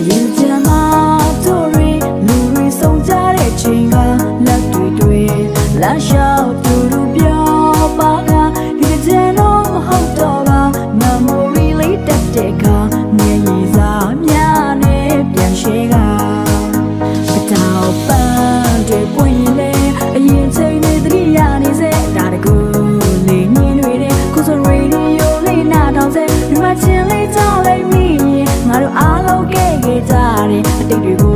အရင်ကျန်မှာတို့ရီလူရီဆုံးကြတဲ့ချိန်ကလက်တွေတွေလမ်းရှာ những.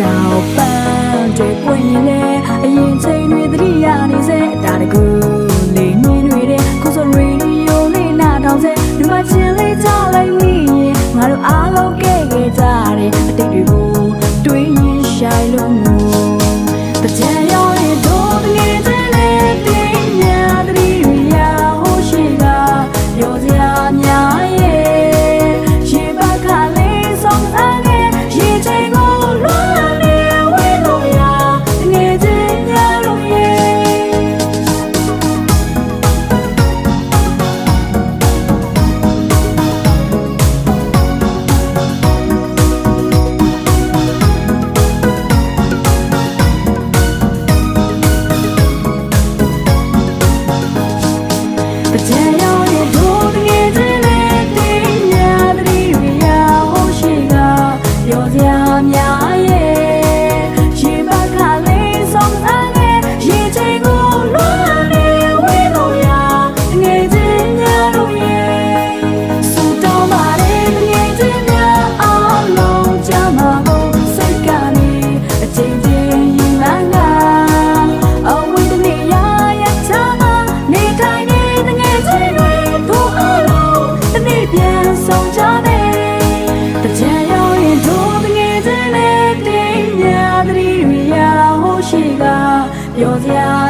တောင်ပန်းတွေပွင့်ရင်လေအရင်ချိန်တွေသတိရနေစေဒါတကူလေးနင်းတွေတဲ့ကိုစောရေဒီယိုလေးနားထောင်စေဒီမှာချင်းလေးကြလိုက်မိရင်ငါတို့အားလုံးကဲခဲ့ကြတယ်အတိတ်တွေကိုတွေးရင်ရှိုင်လို့ငိုတဲ့ရောရင်တို့ငယ်တဲ့လေပြင်းရတဲ့ရီယာဟိုရှိကရောစရာများ pretend 有家。